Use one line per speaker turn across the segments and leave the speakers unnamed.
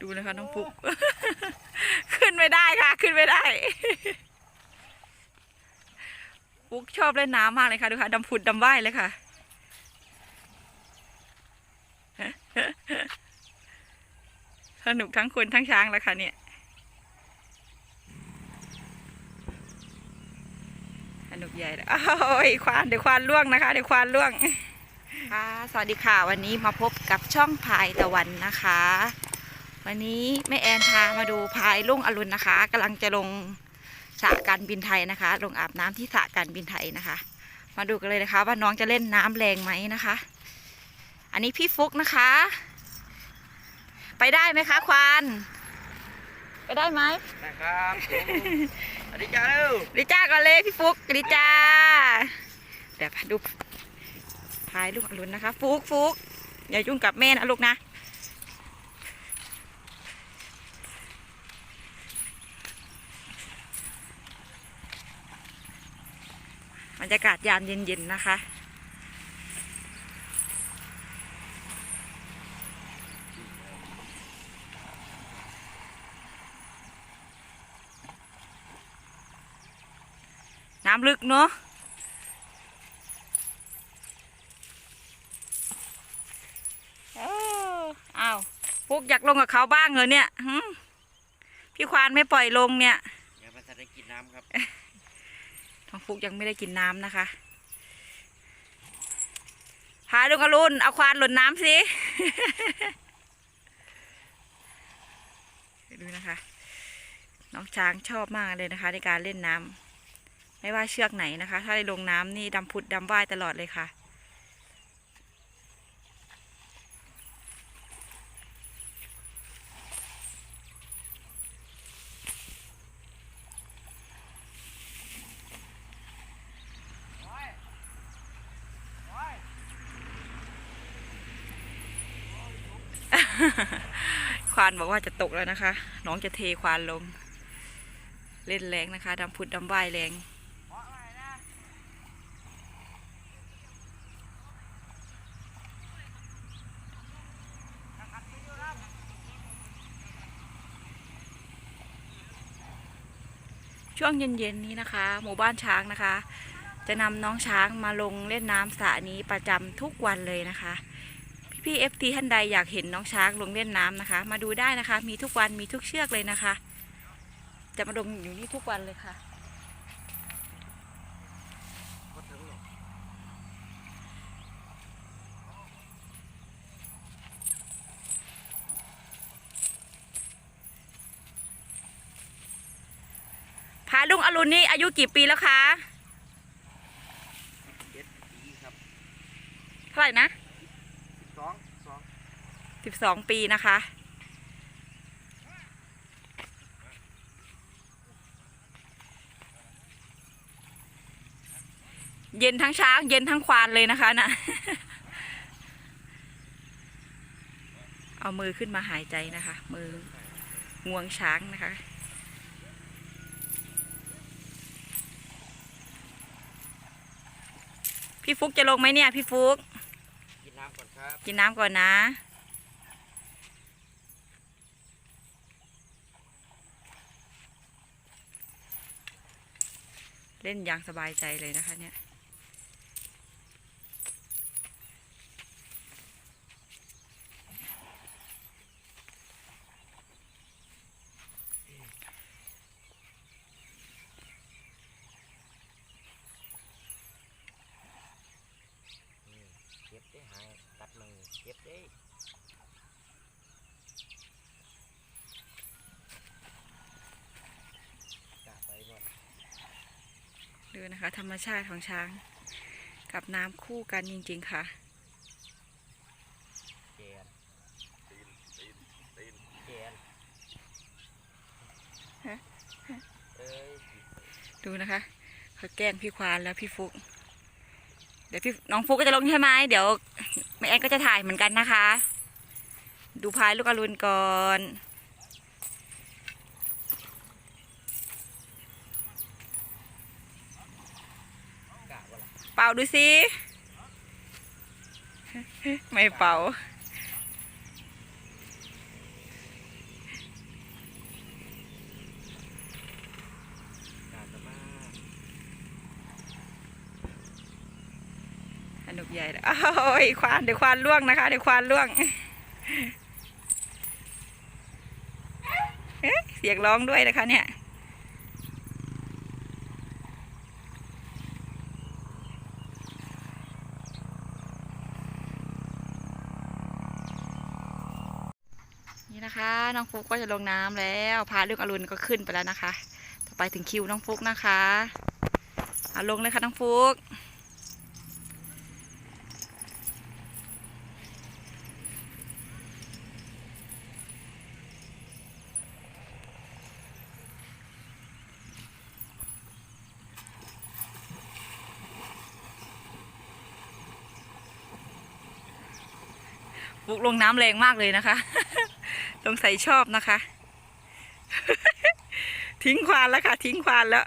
ดูนะคะน้องฟุกขึ้นไม่ได้ค่ะ ขึ้นไม่ได้ฟุกชอบเล่นน้ำมากเลยค่ะดูค่ะดำผุดดำว่ายเลยค่ะสนุกทั้งคนทั้งช้างแล้วค่ะเนี่ยสนุกใหญ่เลยโอ้ยควานเดี๋ยวควานล่วงนะคะ เดี๋ยวควานล่วงค่ะสวัสดีค่ะ วันนี้มาพบกับช่องพายตะวันนะคะ วันนี้แม่แอนพามาดูพายลุ่งอรุณนะคะกำลังจะลงสระการบินไทยนะคะ ลงอาบน้ำที่สระการบินไทยนะคะ มาดูกันเลยนะคะ ว่าน้องจะเล่นน้ำแรงไหมนะคะ อันนี้พี่ฟุกนะคะ ไปได้ไหมคะควานไปได้ไหม
นะครับผมสวัสดีจ้าเร็ว
ดิจ้าก่อนเลยพี่ฟุกดิจ้าเดี๋ยวดูพายลูกอรุณนะคะ ฟุกฟุกอย่ายุ่งกับแม่นะลูกนะ รรยากาศยามเย็นๆนะคะ น้ำลึกเนาะเอออ้าวพวกอยากลงกับเขาบ้างเหรอเนี่ยพี่ควานไม่ปล่อยลงเนี่ย
อย่าไปทันได้กินน้ำครับ
ปุ๊กยังไม่ได้กินน้ำนะคะพาลุงอรุณเอาควานหล่นน้ำสิ ดูนะคะ น้องช้างชอบมากเลยนะคะ ในการเล่นน้ำไม่ว่าเชือกไหนนะคะ ถ้าได้ลงน้ำนี่ดำพุดดำว่ายตลอดเลยค่ะ ควานบอกว่าจะตกแล้วนะคะ น้องจะเทควานลง เล่นแรงนะคะดำผุดดำว่ายแรงช่วงเย็นๆนี้นะคะ หมู่บ้านช้างนะคะ จะนำน้องช้างมาลงเล่นน้ำสระนี้ประจำทุกวันเลยนะคะ พี่เอฟทีท่านใดอยากเห็นน้องช้างลงเล่นน้ำนะคะ มาดูได้นะคะ มีทุกวันมีทุกเชือกเลยนะคะ จะมาลงอยู่นี่ทุกวันเลยค่ะพาลุงอรุณนี่อายุกี่ปีแล้วคะ
เจ็ดปีครับ
เท่าไหร่นะ
สองสอง
สิบสองปีนะคะเย็นทั้งช้าง เย็นทั้งควานเลยนะคะนะ เอามือขึ้นมาหายใจนะคะ มืองวงช้างนะคะ พี่ฟุกจะลงไหมเนี่ย พี่ฟุก
กินน้ำก่อน
นน้ำก่อนนะ เล่นอย่างสบายใจเลยนะคะเนี่ย
เก็บ ได้หายตัดมือเก็บได้กลับไปหมด
ดูนะคะ ธรรมชาติของช้าง กับน้ำคู่กันจริง ๆ ค่ะ
แกนตีนตีนตีนแกน
ฮะ
เอ้ย
ดูนะคะเขาแกล้งพี่ควานแล้วพี่ฟุก เดี๋ยวพี่น้องฟุกก็จะลงใช่ไหมเดี๋ยวแม่แอนก็จะถ่ายเหมือนกันนะคะ ดูพายลูกอรุณก่อน
กะวะล่ะ
เป่าดูสิ ไม่เป่า ส นุกใหญ่เลยโอ้ยควานเดี๋ยวควานล่วงนะคะ เดี๋ยวควานล่วงเสียงร้องด้วยนะคะเนี่ยนี่นะคะน้องฟุกก็จะลงน้ำแล้วพาลูกอรุณก็ขึ้นไปแล้วนะคะ ต่อไปถึงคิวน้องฟุกนะคะเอาลงเลยค่ะน้องฟุก ฟุกลงน้ำแรงมากเลยนะคะสงสัยชอบนะคะ ทิ้งควานแล้วค่ะ ทิ้งควานแล้ว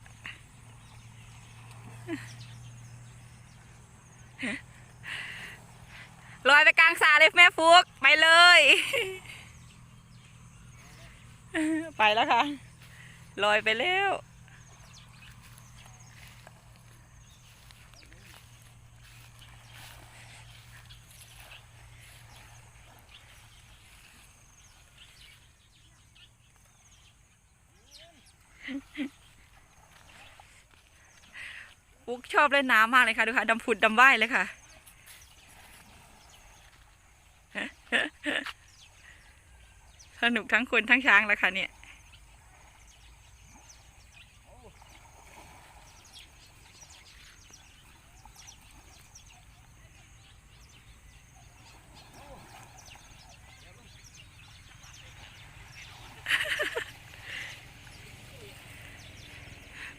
ลอยไปกลางสระเลยแม่ฟุก ไปเลย ไปแล้วค่ะ ลอยไปแล้ว ฟุกชอบเล่นน้ำมากเลยค่ะดูค่ะดำผุดดำว่ายเลยค่ะ สนุกทั้งคนทั้งช้างแล้วค่ะเนี่ย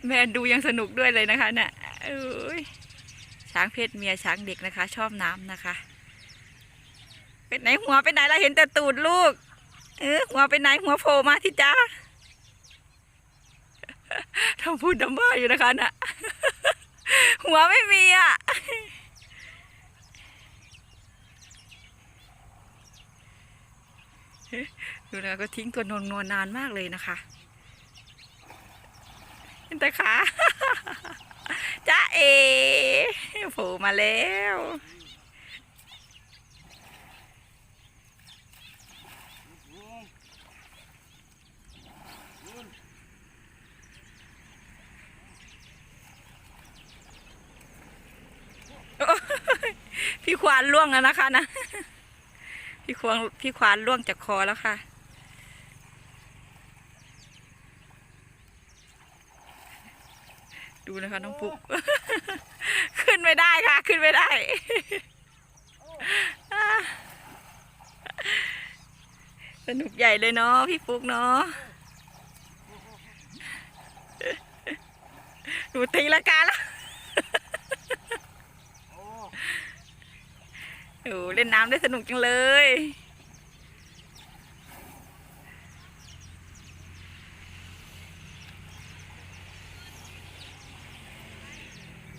แม่ดูยังสนุกด้วยเลยนะคะเนี่ย เอ้ยช้างเพศเมียช้างเด็กนะคะ ชอบน้ำนะคะเป็นไหนหัวไปไหนเราเห็นแต่ตูดลูก เออหัวไปไหนหัวโผล่มาที่จ้าทำพูดดำบ้าอยู่นะคะน่ะหัวไม่มีอะดูนะก็ทิ้งตัวนวลนวลนานมากเลยนะคะเห็นแต่ขา จ้าเอผล่มาแล้ว พี่ควานล่วงแล้วนะคะนะ พี่ควานพี่ควานล่วงจากคอแล้วค่ะ ดูนะคะน้องปุ๊ก ขึ้นไม่ได้ค่ะ ขึ้นไม่ได้ สนุกใหญ่เลยเนาะพี่ปุ๊กเนาะดูตีละกาแล้วโอ้เล่นน้ำได้สนุกจังเลย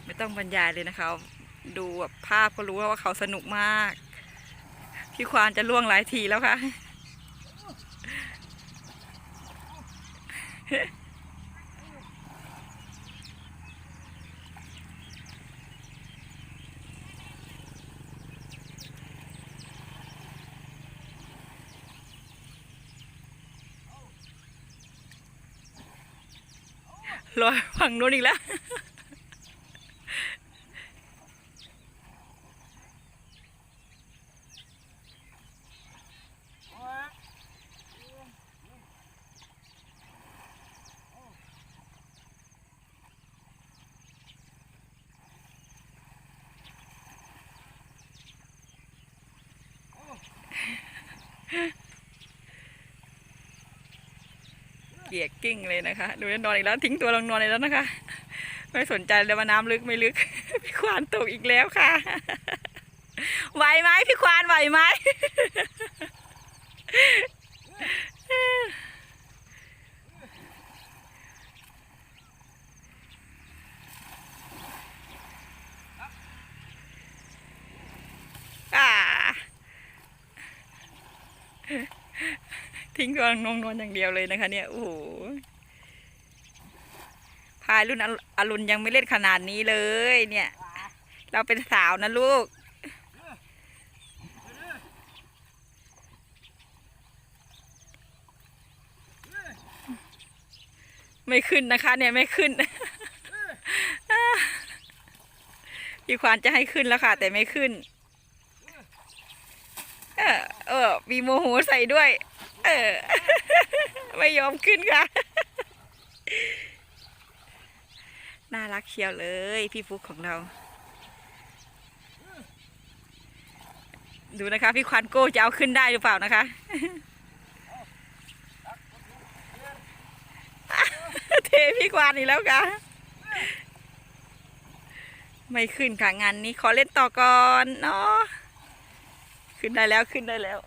ไม่ต้องบรรยายเลยนะคะ ดูแบบภาพก็รู้ว่าเขาสนุกมาก พี่ควานจะล่วงหลายทีแล้วค่ะ ลอยฝั่งนู้นอีกแล้ว เกียกกิ้งเลยนะคะดูแลนอนอีกแล้วทิ้งตัวลงนอนอีกแล้วนะคะ ไม่สนใจเลยว่าน้ำลึกไม่ลึก พี่ควานตกอีกแล้วค่ะ ไหวไหมพี่ควานไหวไหมอ่า ทิ้งตัวลงนอนอย่างเดียวเลยนะคะ เนี่ยโอ้โหพายรุ่นอรุอรุณยังไม่เล่นขนาดนี้เลย เนี่ย เราเป็นสาวนะลูกไม่ขึ้นนะคะ เนี่ยไม่ขึ้นพี่ควานจะให้ขึ้นแล้วค่ะ แต่ไม่ขึ้น เออเออมีโมโหใส่ด้วย เออ ไม่ยอมขึ้นค่ะ น่ารักเชียวเลย พี่ฟุกของเรา ดูนะคะ พี่ควานโก้จะเอาขึ้นได้หรือเปล่านะคะ เทพี่ควานอีกแล้วค่ะ ไม่ขึ้นค่ะงานนี้ขอเล่นต่อก่อนเนาะขึ้นได้แล้วขึ้นได้แล้ว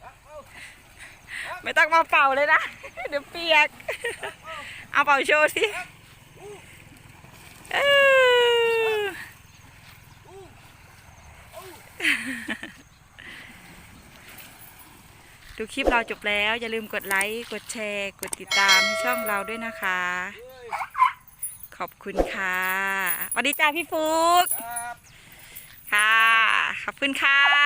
ไม่ต้องมาเป่าเลยนะ เดี๋ยวเปียก เอาเป่าโชว์สิเออดูคลิปเราจบแล้ว อย่าลืมกดไลค์ กดแชร์ กดติดตามให้ช่องเราด้วยนะคะ ขอบคุณค่ะสวัสดีจ้าพี่ฟุก
ครับ
ค่ะ ขอบคุณค่ะ